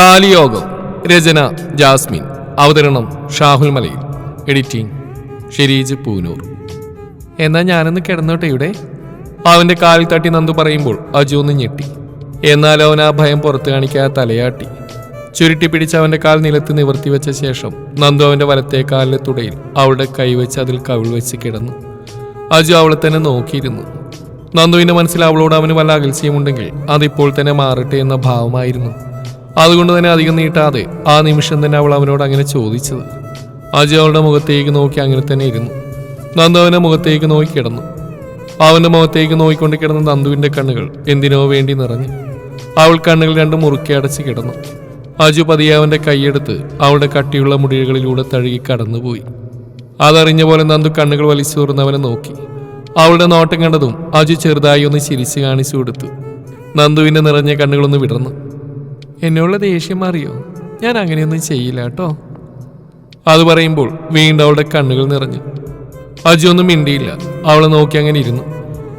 താലിയോഗം രചന Jasmine അവതരണം ഷാഹുൽ മലയിൽ editing Shereej Poonoor. എന്നാൽ ഞാനൊന്ന് കിടന്നോട്ടെ ഇവിടെ? അവന്റെ കാലിൽ തട്ടി നന്ദു പറയുമ്പോൾ അജു ഒന്ന് ഞെട്ടി. എന്നാൽ അവൻ ആ ഭയം പുറത്തു കാണിക്കാതെ തലയാട്ടി. ചുരുട്ടി പിടിച്ച് അവന്റെ കാൽ നിലത്ത് നിവർത്തി വെച്ച ശേഷം നന്ദു അവന്റെ വലത്തെ കാലിലെ തുടയിൽ അവളുടെ കൈവച്ച് അതിൽ കവിൾ വെച്ച് കിടന്നു. അജു അവളെ തന്നെ നോക്കിയിരുന്നു. നന്ദുവിന്റെ മനസ്സിൽ അവളോട് അവന് വല്ല അകൽച്ചയുമുണ്ടെങ്കിൽ അതിപ്പോൾ തന്നെ മാറട്ടെ എന്ന ഭാവമായിരുന്നു. അതുകൊണ്ട് തന്നെ അധികം നീട്ടാതെ ആ നിമിഷം തന്നെ അവൾ അവനോട് അങ്ങനെ ചോദിച്ചത്. അജു അവളുടെ മുഖത്തേക്ക് നോക്കി അങ്ങനെ തന്നെ ഇരുന്നു. നന്ദു അവന്റെ മുഖത്തേക്ക് നോക്കി കിടന്നു. അവന്റെ മുഖത്തേക്ക് നോക്കിക്കൊണ്ട് കിടന്ന നന്ദുവിന്റെ കണ്ണുകൾ എന്തിനോ വേണ്ടി നിറഞ്ഞു. അവൾ കണ്ണുകൾ രണ്ടും മുറുക്കി അടച്ച് കിടന്നു. അജു പതിയെ അവന്റെ കൈയെടുത്ത് അവളുടെ കട്ടിയുള്ള മുടികളിലൂടെ തഴുകി കടന്നുപോയി. അതറിഞ്ഞ പോലെ നന്ദു കണ്ണുകൾ വലിച്ചൂർന്നവനെ നോക്കി. അവളുടെ നോട്ടം കണ്ടതും അജു ചെറുതായി ഒന്ന് ചിരിച്ചു കാണിച്ചു കൊടുത്തു. നന്ദുവിന്റെ നിറഞ്ഞ കണ്ണുകളൊന്ന് വിടർന്നു. എന്നോടുള്ള ദേഷ്യം മാറിയോ? ഞാൻ അങ്ങനെയൊന്നും ചെയ്യില്ല കേട്ടോ. അത് പറയുമ്പോൾ വീണ്ടും അവളുടെ കണ്ണുകൾ നിറഞ്ഞു. അജു ഒന്നും മിണ്ടിയില്ല. അവളെ നോക്കി അങ്ങനെ ഇരുന്നു.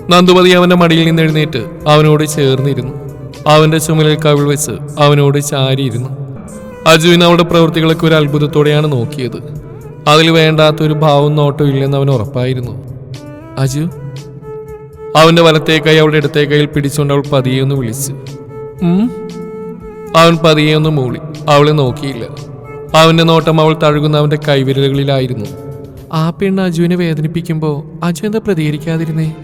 നന്ദുപതി അവന്റെ മടിയിൽ നിന്ന് എഴുന്നേറ്റ് അവനോട് ചേർന്നിരുന്നു. അവന്റെ ചുമലിൽ കവിൾ വെച്ച് അവനോട് ചാരിയിരുന്നു. അജുവിന് അവളുടെ പ്രവൃത്തികളൊക്കെ ഒരു അത്ഭുതത്തോടെയാണ് നോക്കിയത്. അതിൽ വേണ്ടാത്ത ഒരു ഭാവം നോട്ടം ഇല്ലെന്ന് അവൻ ഉറപ്പായിരുന്നു. അജു? അവന്റെ വലത്തേക്കായി കൈ അവളുടെ ഇടത്തേക്കായി പിടിച്ചുകൊണ്ട് അവൾ പതിയെ ഒന്ന് വിളിച്ചു. അവൻ പതിയെ ഒന്ന് മൂളി. അവളെ നോക്കിയില്ല. അവന്റെ നോട്ടം അവൾ തഴുകുന്ന അവന്റെ കൈവിരലുകളിലായിരുന്നു. ആ പെണ്ണ് അജുവിനെ വേദനിപ്പിക്കുമ്പോൾ അജു എന്താ പ്രതികരിക്കാതിരുന്നേ?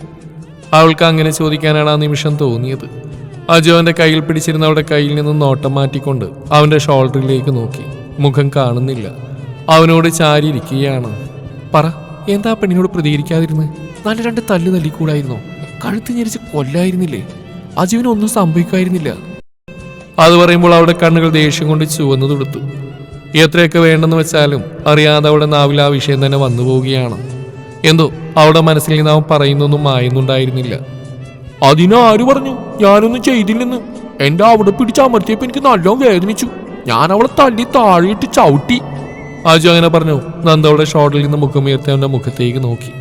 അവൾക്ക് അങ്ങനെ ചോദിക്കാനാണ് ആ നിമിഷം തോന്നിയത്. അജു അവന്റെ കയ്യിൽ പിടിച്ചിരുന്ന അവളുടെ കയ്യിൽ നിന്ന് നോട്ടം മാറ്റിക്കൊണ്ട് അവന്റെ ഷോൾഡറിലേക്ക് നോക്കി. മുഖം കാണുന്നില്ല. അവനോട് ചാരിയിരിക്കുകയാണ്. പറ എന്താ പെണ്ണിനോട് പ്രതികരിക്കാതിരുന്നത് നല്ല രണ്ട് തല്ല് തല്ലിക്കൂടായിരുന്നോ? കഴുത്ത് ഞെരിച്ച് കൊല്ലായിരുന്നില്ലേ? അജുവിനൊന്നും സംഭവിക്കായിരുന്നില്ല. അത് പറയുമ്പോൾ അവളുടെ കണ്ണുകൾ ദേഷ്യം കൊണ്ട് ചുവന്നു തുടുത്തു. എത്രയൊക്കെ വേണ്ടെന്ന് വെച്ചാലും അറിയാതെ അവളുടെ നാവിൽ ആ വിഷയം തന്നെ വന്നു പോവുകയാണ്. എന്തോ അവളുടെ മനസ്സിൽ അവൻ പറയുന്നൊന്നും മായുന്നുണ്ടായിരുന്നില്ല. അതിനാര് പറഞ്ഞു? ഞാനൊന്നും ചെയ്തില്ലെന്ന്. എന്റെ അവിടെ പിടിച്ച് അമർത്തിയപ്പോ എനിക്ക് നല്ലോണം വേദനിച്ചു. ഞാൻ അവളെ തല്ലി താഴെയിട്ട് ചവിട്ടി. അജു അങ്ങനെ പറഞ്ഞു. നന്ദ അവളുടെ ഷോട്ടിൽ നിന്ന് മുഖമുയർത്തി അവന്റെ മുഖത്തേക്ക് നോക്കി.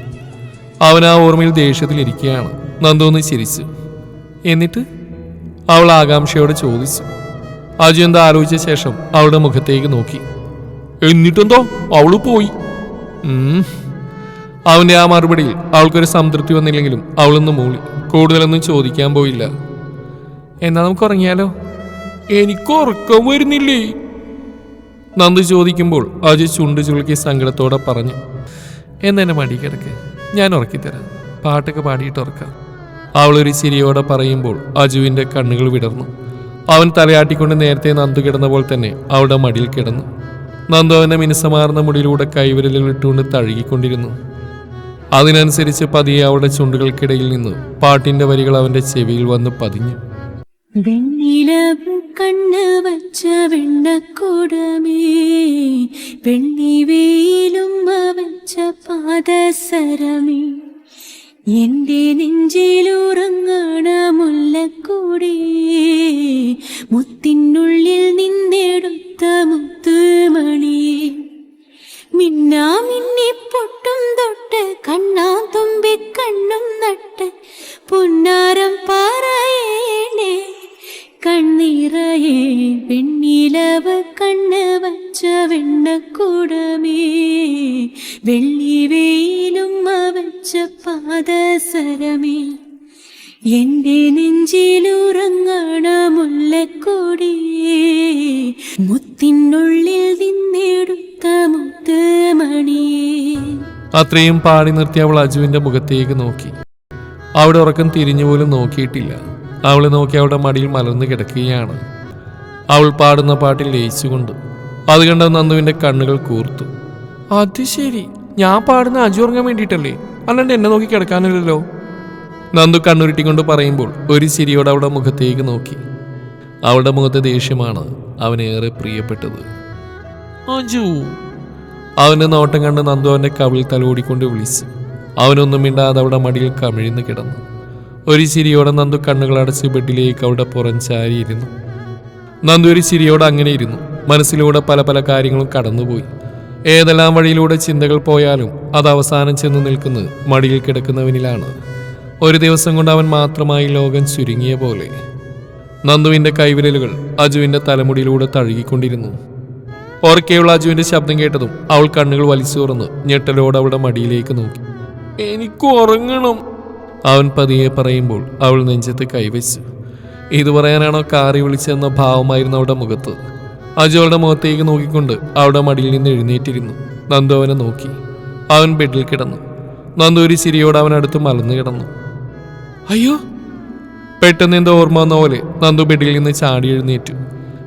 അവൻ ആ ഓർമ്മയിൽ ദേഷ്യത്തിലിരിക്കുകയാണ്. നന്ദു ഒന്ന് ചിരിച്ചു. എന്നിട്ട്? അവൾ ആകാംക്ഷയോട് ചോദിച്ചു. അജു എന്താ ആലോചിച്ച ശേഷം അവളുടെ മുഖത്തേക്ക് നോക്കി. എന്നിട്ടെന്തോ? അവൾ പോയി. അവന്റെ ആ മറുപടിയിൽ അവൾക്കൊരു സംതൃപ്തി വന്നില്ലെങ്കിലും അവളൊന്ന് മൂളി. കൂടുതലൊന്നും ചോദിക്കാൻ പോയില്ല. എന്നാ നമുക്ക് ഉറങ്ങിയാലോ? എനിക്ക് ഉറക്കം വരുന്നില്ലേ? നന്ദു ചോദിക്കുമ്പോൾ അജു ചുണ്ട് ചുളുക്കി സങ്കടത്തോടെ പറഞ്ഞു. എന്നെ മടി കിടക്ക്. ഞാൻ ഉറക്കിത്തരാം. പാട്ടൊക്കെ പാടിയിട്ട് ഉറക്കാം. അവളൊരു ചിരിയോടെ പറയുമ്പോൾ അജുവിന്റെ കണ്ണുകൾ വിടർന്നു. അവൻ തലയാട്ടിക്കൊണ്ട് നേരത്തെ നന്ദു കിടന്ന പോലെ തന്നെ അവളുടെ മടിയിൽ കിടന്നു. നന്ദു അവന്റെ മിനുസമാർന്ന മുടിയിലൂടെ കൈവിരലുകൾ ഇട്ടുകൊണ്ട് തഴുകിക്കൊണ്ടിരുന്നു. അതിനനുസരിച്ച് പതിയെ അവളുടെ ചുണ്ടുകൾക്കിടയിൽ നിന്ന് പാട്ടിന്റെ വരികൾ അവന്റെ ചെവിയിൽ വന്ന് പതിഞ്ഞു. വെണ്ണിലവ് കണ്ണ് വച്ച വെണ്ണക്കൂടമേ വെണ്ണി വെയിലും വച്ച പാദസരമേ. എന്റെ നെഞ്ചിലുറങ്ങണ മുല്ലക്കൂടി മുത്തിനുള്ളിൽ നിന്നെടുത്ത മുത്തുമണി. മിന്നാ മിന്നി പൊട്ടും തൊട്ട് കണ്ണാ തുമ്പി കണ്ണും നട്ട് പുന്നാരം അത്രയും പാടി നിർത്തി അവൾ അജുവിന്റെ മുഖത്തേക്ക് നോക്കി. അവിടെ ഉറക്കം തിരിഞ്ഞു പോലും നോക്കിയിട്ടില്ല. അവളെ നോക്കി അവളുടെ മടിയിൽ മലർന്നു കിടക്കുകയാണ്. അവൾ പാടുന്ന പാട്ടിൽ ലയിച്ചുകൊണ്ട്. അത് കണ്ട നന്ദുവിന്റെ കണ്ണുകൾ കൂർത്തു. അത് ശരി. ഞാൻ പാടുന്ന അജു ഉറങ്ങാൻ വേണ്ടിയിട്ടല്ലേ? അല്ലാണ്ട് എന്നെ നോക്കി കിടക്കാനില്ലല്ലോ. നന്ദു കണ്ണുരുട്ടിക്കൊണ്ട് പറയുമ്പോൾ ഒരു ചിരിയോടെ അവളുടെ മുഖത്തേക്ക് നോക്കി. അവളുടെ മുഖത്തെ ദേഷ്യമാണ് അവനേറെ പ്രിയപ്പെട്ടത്. അജു അവന്റെ നോട്ടം കണ്ട് നന്ദു അവന്റെ കവിളിൽ തലോടിക്കൊണ്ട് വിളിച്ചു. അവനൊന്നും മിണ്ടാതെ അവിടെ മടിയിൽ കമിഴ്ന്ന് കിടന്നു. ഒരു ചിരിയോടെ നന്ദു കണ്ണുകൾ അടച്ച് ബെഡിലേക്ക് അവിടെ പുറം ചാരിയിരുന്നു നന്ദു ഒരു ചിരിയോടെ അങ്ങനെ ഇരുന്നു. മനസ്സിലൂടെ പല പല കാര്യങ്ങളും കടന്നുപോയി. ഏതെല്ലാം വഴിയിലൂടെ ചിന്തകൾ പോയാലും അത് അവസാനം ചെന്ന് നിൽക്കുന്നത് മടിയിൽ കിടക്കുന്നവനിലാണ്. ഒരു ദിവസം കൊണ്ട് അവൻ മാത്രമായി ലോകം ചുരുങ്ങിയ പോലെ. നന്ദുവിന്റെ കൈവിരലുകൾ അജുവിന്റെ തലമുടിയിലൂടെ തഴുകിക്കൊണ്ടിരുന്നു. ഓർക്കെയുള്ള അജുവിന്റെ ശബ്ദം കേട്ടതും അവൾ കണ്ണുകൾ വലിച്ചു തുറന്ന് ഞെട്ടലോട് അവളുടെ മടിയിലേക്ക് നോക്കി. എനിക്ക് ഉറങ്ങണം അവൻ പതിയെ പറയുമ്പോൾ അവൾ നെഞ്ചത്ത് കൈവച്ചു. ഇത് പറയാനാണോ കാറി വിളിച്ചെന്ന ഭാവമായിരുന്നു അവളുടെ മുഖത്ത്? അജു അവളുടെ മുഖത്തേക്ക് നോക്കിക്കൊണ്ട് അവളുടെ മടിയിൽ നിന്ന് എഴുന്നേറ്റിരുന്നു. നന്ദു അവനെ നോക്കി. അവൻ ബെഡിൽ കിടന്നു. നന്ദു ഒരു ചിരിയോട് അവനടുത്ത് മലന്നു കിടന്നു. അയ്യോ! പെട്ടെന്ന് എന്തോ ഓർമ്മ വന്ന പോലെ നന്ദു ബെഡിൽ നിന്ന് ചാടി എഴുന്നേറ്റു.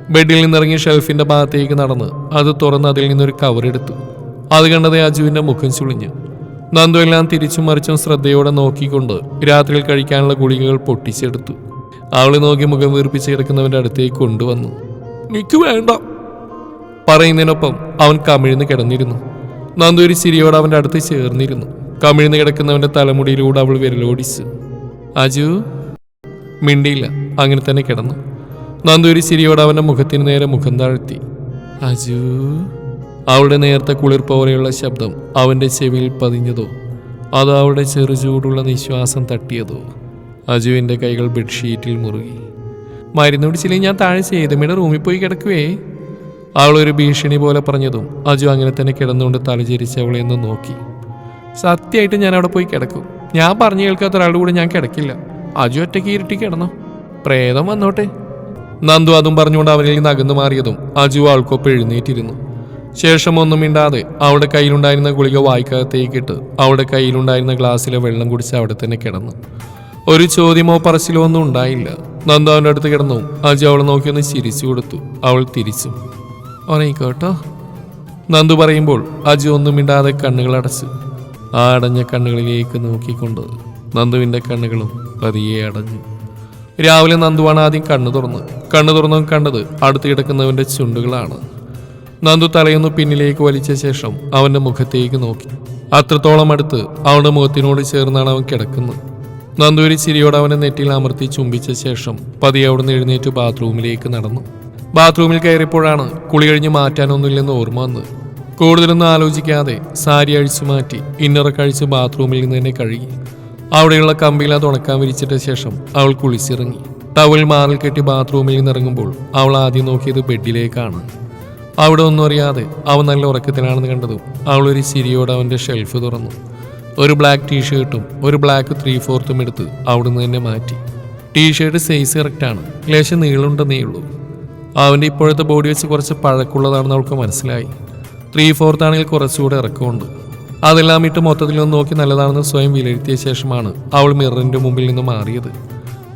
ബെഡിൽ നിന്നിറങ്ങി ഷെൽഫിന്റെ ഭാഗത്തേക്ക് നടന്ന് അത് തുറന്ന് അതിൽ നിന്നൊരു കവറെടുത്തു അത് കണ്ടതേ അജുവിന്റെ മുഖം ചുളിഞ്ഞു. നന്ദു എല്ലാം തിരിച്ചും മറിച്ചും ശ്രദ്ധയോടെ നോക്കിക്കൊണ്ട് രാത്രിയിൽ കഴിക്കാനുള്ള ഗുളികകൾ പൊട്ടിച്ചെടുത്തു. അവൾ നോക്കി മുഖം വീർപ്പിച്ച് കിടക്കുന്നവന്റെ അടുത്തേക്ക് കൊണ്ടുവന്നു. നിക്ക് വേണ്ട പറയുന്നതിനൊപ്പം അവൻ കമിഴ്ന്ന് കിടന്നിരുന്നു. നന്ദു ഒരു ചിരിയോടെ അവന്റെ അടുത്ത് ചേർന്നിരുന്നു. കമിഴ്ന്ന് കിടക്കുന്നവന്റെ തലമുടിയിലൂടെ അവൾ വിരലോടിച്ചു. അജു? മിണ്ടിയില്ല അങ്ങനെ തന്നെ കിടന്നു. നന്ദൂരി ചിരിയോടെ അവന്റെ മുഖത്തിന് നേരെ മുഖം താഴ്ത്തി. അജു അവളുടെ നേരത്തെ കുളിർ പോലെയുള്ള ശബ്ദം അവന്റെ ചെവിയിൽ പതിഞ്ഞതോ അതോ അവളുടെ ചെറു ചൂടുള്ള നിശ്വാസം തട്ടിയതോ. അജുവിന്റെ കൈകൾ ബെഡ്ഷീറ്റിൽ മുറുകി. മരുന്ന് പിടിച്ചില്ലെങ്കിൽ ഞാൻ താഴെ സേതമ്മയുടെ റൂമിൽ പോയി കിടക്കുവേ അവളൊരു ഭീഷണി പോലെ പറഞ്ഞതും അജു അങ്ങനെ തന്നെ കിടന്നുകൊണ്ട് തലചരിച്ച് അവളെ ഒന്ന് നോക്കി. സത്യമായിട്ട് ഞാൻ അവിടെ പോയി കിടക്കും. ഞാൻ പറഞ്ഞു കേൾക്കാത്ത ഒരാളുടെ കൂടെ ഞാൻ കിടക്കില്ല. അജു ഒറ്റയ്ക്ക് ഇരുട്ടി കിടന്നോ. പ്രേതം വന്നോട്ടെ. നന്ദു അതും പറഞ്ഞുകൊണ്ട് അവനിൽ നിന്ന് അകന്നു മാറിയതും അജു ആൾക്കൊപ്പം എഴുന്നേറ്റിരുന്നു. ശേഷം ഒന്നും മിണ്ടാതെ അവളുടെ കയ്യിലുണ്ടായിരുന്ന ഗുളിക വായിക്കകത്തേക്കിട്ട് അവളുടെ കയ്യിലുണ്ടായിരുന്ന ഗ്ലാസ്സിലെ വെള്ളം കുടിച്ച് അവിടെ തന്നെ കിടന്നു. ഒരു ചോദ്യമോ പറച്ചിലോ ഒന്നും ഉണ്ടായില്ല. നന്ദു അവന്റെ അടുത്ത് കിടന്നു. അജു അവളെ നോക്കി ഒന്ന് ചിരിച്ചു കൊടുത്തു. അവൾ തിരിച്ചു. ഉറങ്ങിക്കോട്ടോ? നന്ദു പറയുമ്പോൾ അജു ഒന്നും മിണ്ടാതെ കണ്ണുകൾ അടച്ചു ആ അടഞ്ഞ കണ്ണുകളിലേക്ക് നോക്കിക്കൊണ്ട് നന്ദുവിന്റെ കണ്ണുകളും പതിയെ അടഞ്ഞു. രാവിലെ നന്ദുവാണ് ആദ്യം കണ്ണു തുറന്ന് കണ്ണു തുറന്നും കണ്ടത് അടുത്ത് കിടക്കുന്നവന്റെ ചുണ്ടുകളാണ്. നന്ദു തലയൊന്ന് പിന്നിലേക്ക് വലിച്ച ശേഷം അവന്റെ മുഖത്തേക്ക് നോക്കി. അത്രത്തോളം അടുത്ത് അവന്റെ മുഖത്തിനോട് ചേർന്നാണ് അവൻ കിടക്കുന്നത്. നന്ദു ഒരു ചിരിയോടെ അവനെ നെറ്റിയിൽ അമർത്തി ചുംബിച്ച ശേഷം പതിയെ അവിടുന്ന് എഴുന്നേറ്റ് ബാത്റൂമിലേക്ക് നടന്നു. ബാത്റൂമിൽ കയറിയപ്പോഴാണ് കുളി കഴിഞ്ഞ് മാറ്റാനൊന്നുമില്ലെന്ന് ഓർമ്മ വന്നത്. കൂടുതലൊന്നും ആലോചിക്കാതെ സാരി അഴിച്ചു മാറ്റി ഇന്നറൊക്കെ അഴിച്ച് ബാത്റൂമിൽ നിന്ന് തന്നെ കഴുകി. അവിടെയുള്ള കമ്പിയിൽ അത് ഉണക്കാൻ വിരിച്ചിട്ട ശേഷം അവൾ കുളിച്ചിറങ്ങി. ടവൽ മാറിൽ കെട്ടി ബാത്റൂമിൽ നിന്ന് ഇറങ്ങുമ്പോൾ അവൾ ആദ്യം നോക്കിയത് ബെഡിലേക്കാണ്. അവിടെ ഒന്നും അറിയാതെ അവൻ നല്ല ഉറക്കത്തിലാണെന്ന് കണ്ടതും അവൾ ഒരു ചിരിയോടെ അവന്റെ ഷെൽഫ് തുറന്നു. ഒരു ബ്ലാക്ക് ടീഷർട്ടും ഒരു ബ്ലാക്ക് ത്രീ ഫോർത്തും എടുത്ത് അവിടുന്ന് തന്നെ മാറ്റി. ടീഷർട്ട് സൈസ് കറക്റ്റാണ് ലേശം നീളുണ്ടെന്നേ ഉള്ളൂ. അവന്റെ ഇപ്പോഴത്തെ ബോഡി വെച്ച് കുറച്ച് പഴക്കമുള്ളതാണെന്ന് അവൾക്ക് മനസ്സിലായി. ത്രീ ഫോർത്ത് ആണെങ്കിൽ കുറച്ചുകൂടെ ഇറക്കമുണ്ട്. അതെല്ലാം ഇട്ട് മൊത്തത്തിൽ മൊത്തത്തിലൊന്ന് നോക്കി നല്ലതാണെന്ന് സ്വയം വിലയിരുത്തിയ ശേഷമാണ് അവൾ മിററിന്റെ മുമ്പിൽ നിന്ന് മാറിയത്.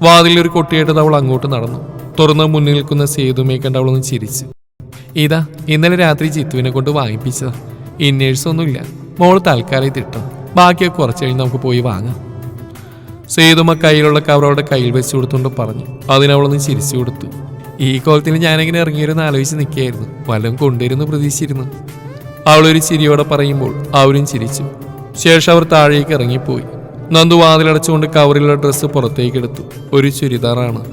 വാതിലൊരു ഒരു കൊട്ടിയായിട്ടത് അവൾ അങ്ങോട്ട് നടന്നു. തുറന്ന് മുന്നിൽ നിൽക്കുന്ന സേതുമേ കണ്ട് അവളൊന്ന് ചിരിച്ചു. ഇതാ ഇന്നലെ രാത്രി ചിത്തുവിനെ കൊണ്ട് വാങ്ങിപ്പിച്ചതാ. ഇന്നേഴ്സൊന്നുമില്ല മോൾ തൽക്കാലം തിട്ടും ബാക്കിയൊക്കെ കുറച്ച് കഴിഞ്ഞ് നമുക്ക് പോയി വാങ്ങാം. സേതുമ കയ്യിലുള്ള കവർ അവളുടെ കയ്യിൽ വെച്ച് കൊടുത്തുകൊണ്ട് പറഞ്ഞു. അതിനവളൊന്ന് ചിരിച്ചു കൊടുത്തു. ഈ കോലത്തിൽ ഞാനെങ്ങനെ ഇറങ്ങിയിരുന്ന് ആലോചിച്ച് നിൽക്കുകയായിരുന്നു. വല്ലതും കൊണ്ടുവരുന്നു പ്രതീക്ഷിച്ചിരുന്നു. അവളൊരു ചിരിയോടെ പറയുമ്പോൾ അവരും ചിരിച്ചു. ശേഷം അവർ താഴേക്ക് ഇറങ്ങിപ്പോയി. നന്ദു വാതിലടച്ചുകൊണ്ട് കവറിലുള്ള ഡ്രസ്സ് പുറത്തേക്ക് എടുത്തു. ഒരു ചുരിദാറാണ്.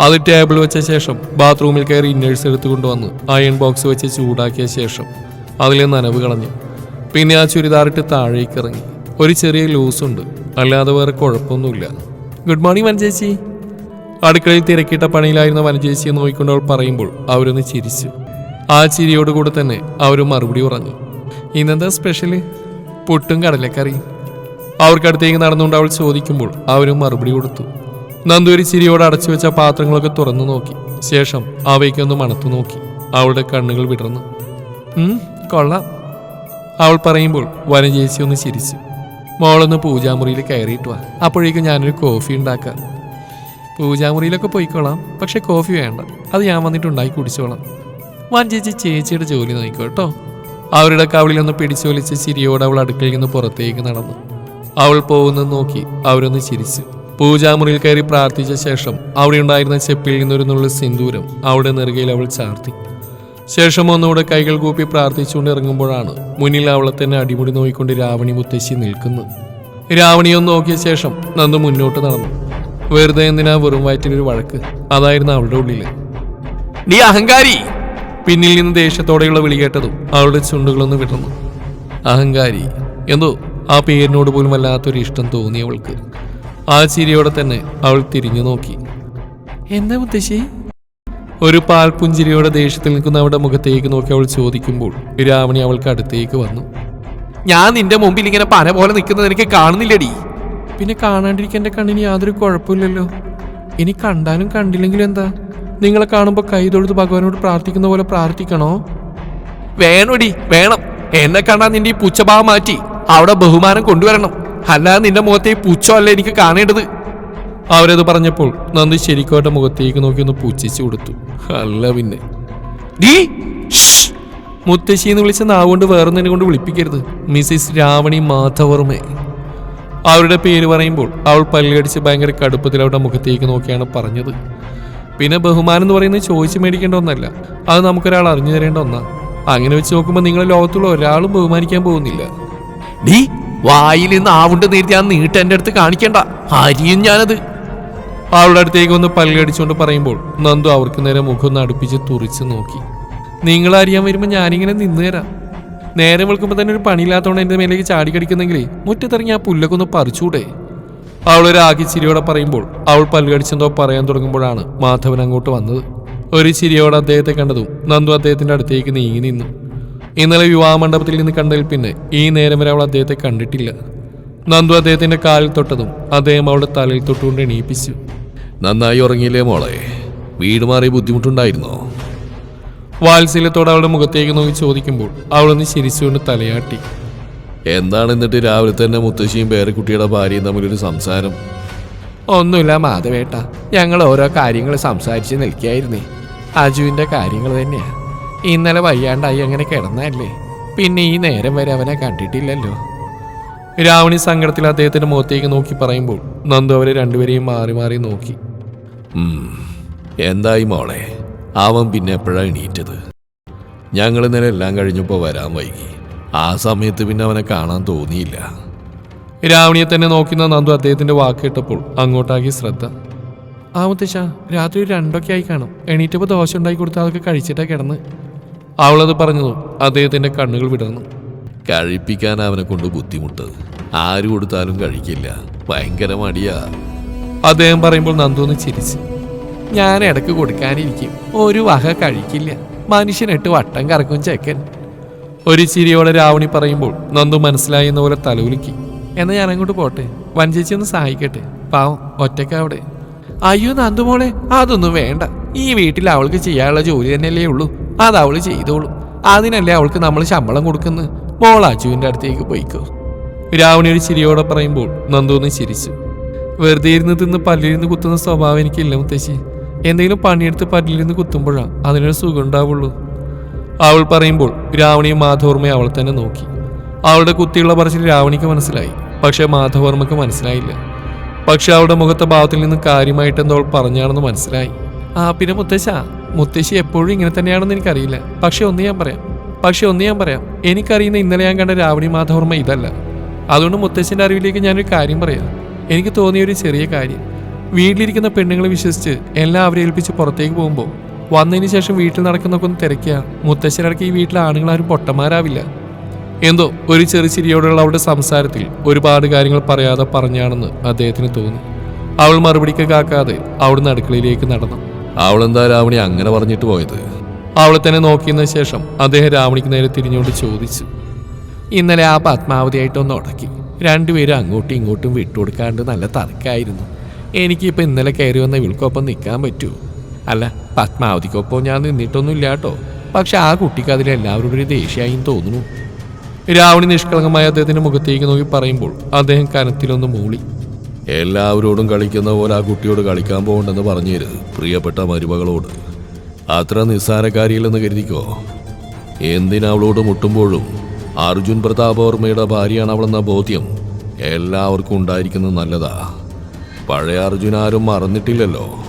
അത് ടേബിൾ വെച്ച ശേഷം ബാത്റൂമിൽ കയറി ഇന്നേഴ്സ് എടുത്തുകൊണ്ടുവന്ന് അയൺ ബോക്സ് വെച്ച് ചൂടാക്കിയ ശേഷം അതിലെ നനവ് കളഞ്ഞു. പിന്നെ ആ ചുരിദാറിട്ട് താഴേക്ക് ഇറങ്ങി. ഒരു ചെറിയ ലൂസ് ഉണ്ട്. അല്ലാതെ വേറെ കുഴപ്പമൊന്നുമില്ല. ഗുഡ് മോർണിംഗ് വനചേച്ചി അടുക്കളയിൽ തിരക്കിട്ട പണിയിലായിരുന്ന വനചേച്ചിയെ നോക്കിക്കൊണ്ട് അവൾ പറയുമ്പോൾ അവരൊന്ന് ചിരിച്ചു. ആ ചിരിയോടുകൂടെ തന്നെ അവർ മറുപടി പറഞ്ഞു. ഇന്നെന്താ സ്പെഷ്യൽ പുട്ടും കടലക്കറിയും. അവർക്കടുത്തേക്ക് നടന്നുകൊണ്ട് അവൾ ചോദിക്കുമ്പോൾ അവരും മറുപടി കൊടുത്തു. നന്ദൂരി ചിരിയോട് അടച്ചു വെച്ച പാത്രങ്ങളൊക്കെ തുറന്നു നോക്കി. ശേഷം അവയ്ക്കൊന്ന് മണത്തു നോക്കി. അവളുടെ കണ്ണുകൾ വിടർന്നു. "ഉം, കൊള്ളാം. അവൾ പറയുമ്പോൾ വനജേച്ചി ഒന്ന് ചിരിച്ചു. മോളൊന്ന് പൂജാമുറിയിൽ കയറിയിട്ട് വാ. അപ്പോഴേക്കും ഞാനൊരു കോഫി ഉണ്ടാക്കാം. പൂജാമുറിയിലൊക്കെ പോയിക്കോളാം പക്ഷെ കോഫി വേണ്ട. അത് ഞാൻ വന്നിട്ട് ഉണ്ടാക്കി കുടിച്ചോളാം. വാൻ ചേച്ചി ചേച്ചിയുടെ ജോലി നോക്കിക്കോ കേട്ടോ. അവരുടെ കവിളിലൊന്ന് ഒന്ന് പിടിച്ചോലിച്ച് ചിരിയോട് അവൾ അടുക്കളയിൽ നിന്ന് പുറത്തേക്ക് നടന്നു. അവൾ പോകുന്നത് നോക്കി അവരൊന്ന് ചിരിച്ചു. പൂജാമുറിയിൽ കയറി പ്രാർത്ഥിച്ച ശേഷം അവിടെ ഉണ്ടായിരുന്ന ചെപ്പിൽ നിന്നൊരു നുള്ളു സിന്ദൂരം അവിടെ നെറുകയിൽ അവൾ ചാർത്തി. ശേഷം ഒന്നുകൂടെ കൈകൾ കൂപ്പി പ്രാർത്ഥിച്ചുകൊണ്ട് ഇറങ്ങുമ്പോഴാണ് മുന്നിൽ അവളെ തന്നെ അടിമുടി നോക്കിക്കൊണ്ട് രാവണി മുത്തശ്ശി നിൽക്കുന്നു രാവണിയൊന്ന് നോക്കിയ ശേഷം നന്ദു മുന്നോട്ട് നടന്നു. വെറുതെ എന്തിനാ വെറും വയറ്റിലൊരു വഴക്ക്? അതായിരുന്നു അവളുടെ ഉള്ളിൽ നീ അഹങ്കാരി! പിന്നിൽ നിന്ന് ദേഷ്യത്തോടെയുള്ള വിളി കേട്ടതും അവളുടെ ചുണ്ടുകളൊന്ന് വിടർന്നു. അഹങ്കാരി. എന്തോ? ആ പേരിനോട് പോലും വല്ലാത്തൊരു ഇഷ്ടം തോന്നി അവൾക്ക്. ആ ചിരിയോടെ തന്നെ അവൾ തിരിഞ്ഞു നോക്കി. എന്താ മുത്തശ്ശി? ഒരു പാൽപുഞ്ചിരിയോടെ ദേഷ്യത്തിൽ നിൽക്കുന്ന അവളുടെ മുഖത്തേക്ക് നോക്കി അവൾ ചോദിക്കുമ്പോൾ രാവണി അവൾക്ക് അടുത്തേക്ക് വന്നു. ഞാൻ നിന്റെ മുമ്പിൽ ഇങ്ങനെ പന പോലെ നിൽക്കുന്നത് എനിക്ക് കാണുന്നില്ലടി. പിന്നെ കാണാണ്ടിരിക്കാൻ എന്റെ കണ്ണിന് യാതൊരു കുഴപ്പമില്ലല്ലോ. ഇനി കണ്ടാലും കണ്ടില്ലെങ്കിലും എന്താ? നിങ്ങളെ കാണുമ്പോൾ കൈ തൊഴുത് ഭഗവാനോട് പ്രാർത്ഥിക്കുന്ന പോലെ പ്രാർത്ഥിക്കണോ? വേണോടി വേണം. എന്നെ കണ്ടാൽ നിന്റെ ഈ പുച്ഛഭാവം മാറ്റി. അവിടെ ബഹുമാനം കൊണ്ടുവരണം. അല്ലാതെ നിന്റെ മുഖത്തെ ഈ പുച്ഛമല്ല എനിക്ക് കാണേണ്ടത്. അവരത് പറഞ്ഞപ്പോൾ നന്ദി ശരിക്കോട്ടെ മുഖത്തേക്ക് നോക്കി ഒന്ന് പുച്ഛിച്ചു കൊടുത്തു. അല്ല പിന്നെ! മുത്തശ്ശി എന്ന് വിളിച്ച നാവുകൊണ്ട് വേറൊന്നിനെ കൊണ്ട് വിളിപ്പിക്കരുത്. മിസ്സിസ് രാവണി മാധവർമ്മേ. അവരുടെ പേര് പറയുമ്പോൾ അവൾ പല്ലടിച്ച് ഭയങ്കര കടുപ്പത്തിൽ അവരുടെ മുഖത്തേക്ക് നോക്കിയാണ് പറഞ്ഞത്. പിന്നെ ബഹുമാനം എന്ന് പറയുന്നത് ചോദിച്ചു മേടിക്കേണ്ട ഒന്നല്ല. അത് നമുക്കൊരാൾ അറിഞ്ഞു തരേണ്ട ഒന്നാ. അങ്ങനെ വെച്ച് നോക്കുമ്പോൾ നിങ്ങളെ ലോകത്തുള്ള ഒരാളും ബഹുമാനിക്കാൻ പോകുന്നില്ല. ഡീ വായിൽ നിന്ന് ആവുണ്ട് നീട്ടി ആ നീട്ട് എന്റെ അടുത്ത് കാണിക്കണ്ട. അരിയും ഞാനത്. അവളുടെ അടുത്തേക്ക് ഒന്ന് പല്ലടിച്ചുകൊണ്ട് പറയുമ്പോൾ നന്ദു അവർക്ക് നേരെ മുഖം ഒന്ന് അടുപ്പിച്ച് തുറിച്ച് നോക്കി. നിങ്ങൾ അറിയാൻ വരുമ്പോൾ ഞാനിങ്ങനെ നിന്ന് തരാം. നേരെ വിളിക്കുമ്പോൾ തന്നെ ഒരു പണിയില്ലാത്തതുകൊണ്ട് എന്റെ മേലേക്ക് ചാടിക്കടിക്കുന്നെങ്കിൽ മുറ്റത്തിറങ്ങി ആ പുല്ലൊക്കെ ഒന്ന് പറിച്ചൂടെ. അവളൊരു രാഗി ചിരിയോടെ പറയുമ്പോൾ അവൾ പല്ലുകടിച്ചെന്തോ പറയാൻ തുടങ്ങുമ്പോഴാണ് മാധവൻ അങ്ങോട്ട് വന്നത്. ഒരു ചിരിയോടെ അദ്ദേഹത്തെ കണ്ടതും നന്ദു അദ്ദേഹത്തിന്റെ അടുത്തേക്ക് നീങ്ങി നിന്നു. ഇന്നലെ വിവാഹ മണ്ഡപത്തിൽ നിന്ന് കണ്ടതിൽ പിന്നെ ഈ നേരം വരെ അവൾ അദ്ദേഹത്തെ കണ്ടിട്ടില്ല. നന്ദു അദ്ദേഹത്തിന്റെ കാലിൽ തൊട്ടതും അദ്ദേഹം അവളുടെ തലയിൽ തൊട്ടുകൊണ്ട് എണീപ്പിച്ചു. നന്നായി ഉറങ്ങിയില്ലേ മോളെ? വീട് മാറി ബുദ്ധിമുട്ടുണ്ടായിരുന്നോ? വാത്സല്യത്തോടെ അവളുടെ മുഖത്തേക്ക് നോക്കി ചോദിക്കുമ്പോൾ അവളൊന്ന് ചിരിച്ചുകൊണ്ട് തലയാട്ടി. എന്താണ് എന്നിട്ട് രാവിലെ തന്നെ മുത്തശ്ശിയും പേരക്കുട്ടിയുടെ ഭാര്യയും തമ്മിലൊരു സംസാരം? ഒന്നുമില്ല മാധവേട്ട. ഞങ്ങൾ ഓരോ കാര്യങ്ങൾ സംസാരിച്ച് നിൽക്കുകയായിരുന്നേ അജുവിന്റെ കാര്യങ്ങൾ തന്നെയാ. ഇന്നലെ വയ്യാണ്ടായി അങ്ങനെ കിടന്നല്ലേ പിന്നെ ഈ നേരം വരെ അവനെ കണ്ടിട്ടില്ലല്ലോ. രാവണി സങ്കടത്തിൽ അദ്ദേഹത്തിന്റെ മുഖത്തേക്ക് നോക്കി പറയുമ്പോൾ നന്ദു അവരെ രണ്ടുപേരെയും മാറി മാറി നോക്കി. എന്തായി മോളെ? അവൻ പിന്നെ എപ്പോഴാണ് എണീറ്റത്? ഞങ്ങൾ ഇന്നലെ എല്ലാം കഴിഞ്ഞപ്പോൾ വരാൻ വൈകി. ആ സമയത്ത് പിന്നെ അവനെ കാണാൻ തോന്നിയില്ല. രാവണിയെ തന്നെ നോക്കുന്ന നന്ദു അദ്ദേഹത്തിന്റെ വാക്ക് കേട്ടപ്പോൾ അങ്ങോട്ടാക്കി ശ്രദ്ധ. ആ മുത്തശ്ശ രാത്രി രണ്ടൊക്കെ ആയി കാണും. എണീറ്റപ്പോൾ ദോശ ഉണ്ടാക്കി കൊടുത്ത അതൊക്കെ കഴിച്ചിട്ടാ കിടന്ന്. അവളത് പറഞ്ഞതും അദ്ദേഹത്തിന്റെ കണ്ണുകൾ വിടർന്നു. കഴിപ്പിക്കാൻ അവനെ കൊണ്ട് ബുദ്ധിമുട്ട് ആര് കൊടുത്താലും കഴിക്കില്ല. ഭയങ്കര മടിയാ. അദ്ദേഹം പറയുമ്പോൾ നന്ദു ഒന്ന് ചിരിച്ചു. ഞാൻ ഇടയ്ക്ക് കൊടുക്കാനിരിക്കും. ഒരു വക കഴിക്കില്ല. മനുഷ്യനിട്ട് വട്ടം കറക്കും ചെക്കൻ. ഒരു ചിരിയോടെ രാവണി പറയുമ്പോൾ നന്ദു മനസ്സിലായി എന്ന പോലെ തലവുലുക്കി എന്നാ ഞാൻ അങ്ങോട്ട് പോട്ടെ? വഞ്ചേച്ചി ഒന്ന് സഹായിക്കട്ടെ? പാവം ഒറ്റയ്ക്ക് അവിടെ. അയ്യോ നന്ദു മോളെ അതൊന്നും വേണ്ട. ഈ വീട്ടിൽ അവൾക്ക് ചെയ്യാനുള്ള ജോലി തന്നെയല്ലേ ഉള്ളൂ. അത് അവൾ ചെയ്തോളൂ. അതിനല്ലേ അവൾക്ക് നമ്മൾ ശമ്പളം കൊടുക്കുന്ന? മോൾ അജുവിന്റെ അടുത്തേക്ക് പോയിക്കോ. രാവണി ഒരു ചിരിയോടെ പറയുമ്പോൾ നന്ദു ഒന്ന് ചിരിച്ചു. വെറുതെ ഇരുന്ന് തിന്ന് പല്ലിരുന്ന് കുത്തുന്ന സ്വഭാവം എനിക്കില്ല മുത്തശ്ശി. എന്തെങ്കിലും പണിയെടുത്ത് പല്ലിരുന്ന് കുത്തുമ്പോഴാ അതിനൊരു സുഖം ഉണ്ടാവുള്ളൂ. അവൾ പറയുമ്പോൾ രാവണിയും മാധവർമ്മയും അവൾ തന്നെ നോക്കി. അവളുടെ കുത്തിയുള്ള പറച്ചിൽ രാവണിക്ക് മനസ്സിലായി പക്ഷേ മാധവർമ്മക്ക് മനസ്സിലായില്ല. പക്ഷെ അവളുടെ മുഖത്തെ ഭാവത്തിൽ നിന്ന് കാര്യമായിട്ട് എന്തോ പറഞ്ഞാണെന്ന് മനസ്സിലായി. ആ പിന്നെ മുത്തശ്ശ മുത്തശ്ശി എപ്പോഴും ഇങ്ങനെ തന്നെയാണെന്ന് എനിക്കറിയില്ല. പക്ഷെ ഒന്ന് ഞാൻ പറയാം പക്ഷെ ഒന്ന് ഞാൻ പറയാം. എനിക്കറിയുന്ന ഇന്നലെ ഞാൻ കണ്ട രാവണി മാധവർമ്മ ഇതല്ല. അതുകൊണ്ട് മുത്തശ്ശിന്റെ അറിവിലേക്ക് ഞാനൊരു കാര്യം പറയാം. എനിക്ക് തോന്നിയ ഒരു ചെറിയ കാര്യം. വീട്ടിലിരിക്കുന്ന പെണ്ണുങ്ങളെ വിശ്വസിച്ച് എല്ലാം അവരെ ഏൽപ്പിച്ച് പുറത്തേക്ക് പോകുമ്പോൾ വന്നതിന് ശേഷം വീട്ടിൽ നടക്കുന്നൊക്കെ ഒന്ന് തിരക്കുക മുത്തശ്ശനടക്ക് ഈ വീട്ടിലെ ആണുങ്ങളാരും പൊട്ടന്മാരാവില്ല. എന്തോ ഒരു ചെറു ചിരിയോടുള്ള അവളുടെ സംസാരത്തിൽ ഒരുപാട് കാര്യങ്ങൾ പറയാതെ പറഞ്ഞാണെന്ന് അദ്ദേഹത്തിന് തോന്നി. അവൾ മറുപടിക്ക് കാക്കാതെ അവിടുന്ന് അടുക്കളയിലേക്ക് നടന്നു. അവളെന്താ രാവണി അങ്ങനെ പറഞ്ഞിട്ട് പോയത്? അവളെ തന്നെ നോക്കിയതിനു ശേഷം അദ്ദേഹം രാവണിക്ക് നേരെ തിരിഞ്ഞുകൊണ്ട് ചോദിച്ചു. ഇന്നലെ ആ പത്മാവതിയായിട്ടൊന്ന് ഉടക്കി. രണ്ടുപേരും അങ്ങോട്ടും ഇങ്ങോട്ടും വിട്ടുകൊടുക്കാണ്ട് നല്ല തർക്കമായിരുന്നു. എനിക്കിപ്പോൾ ഇന്നലെ കയറി വന്ന ഇവൾക്കൊപ്പം നിൽക്കാൻ പറ്റുമോ? അല്ല പത്മാവതിക്കൊപ്പം ഞാൻ നിന്നിട്ടൊന്നുമില്ല കേട്ടോ. പക്ഷെ ആ കുട്ടിക്ക് അതിൽ എല്ലാവരോടും ഒരു ദേഷ്യമായും തോന്നുന്നു. രാവണി നിഷ്കളങ്കമായ അദ്ദേഹത്തിന്റെ മുഖത്തേക്ക് നോക്കി പറയുമ്പോൾ അദ്ദേഹം കനത്തിലൊന്ന് മൂളി. എല്ലാവരോടും കളിക്കുന്ന പോലെ ആ കുട്ടിയോട് കളിക്കാൻ പോകണ്ടെന്ന് പറഞ്ഞു തരുത് പ്രിയപ്പെട്ട മരുമകളോട്. അത്ര നിസ്സാരക്കാരിയില്ലെന്ന് കരുതിക്കോ? എന്തിനവളോട് മുട്ടുമ്പോഴും? അർജുൻ പ്രതാപവർമ്മയുടെ ഭാര്യയാണ് അവളെന്ന ബോധ്യം എല്ലാവർക്കും ഉണ്ടായിരിക്കുന്നത് നല്ലതാ. പഴയ അർജുൻ ആരും മറന്നിട്ടില്ലല്ലോ.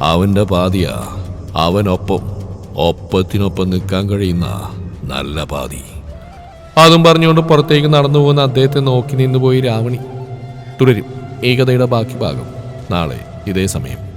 അവന്റെ പാതിയാ അവനൊപ്പം ഒപ്പത്തിനൊപ്പം നിൽക്കാൻ കഴിയുന്ന നല്ല പാതി. അതും പറഞ്ഞുകൊണ്ട് പുറത്തേക്ക് നടന്നു പോകുന്ന അദ്ദേഹത്തെ നോക്കി നിന്നുപോയി രാവണി. തുടരും. ഈ കഥയുടെ ബാക്കി ഭാഗം. നാളെ ഇതേ സമയം.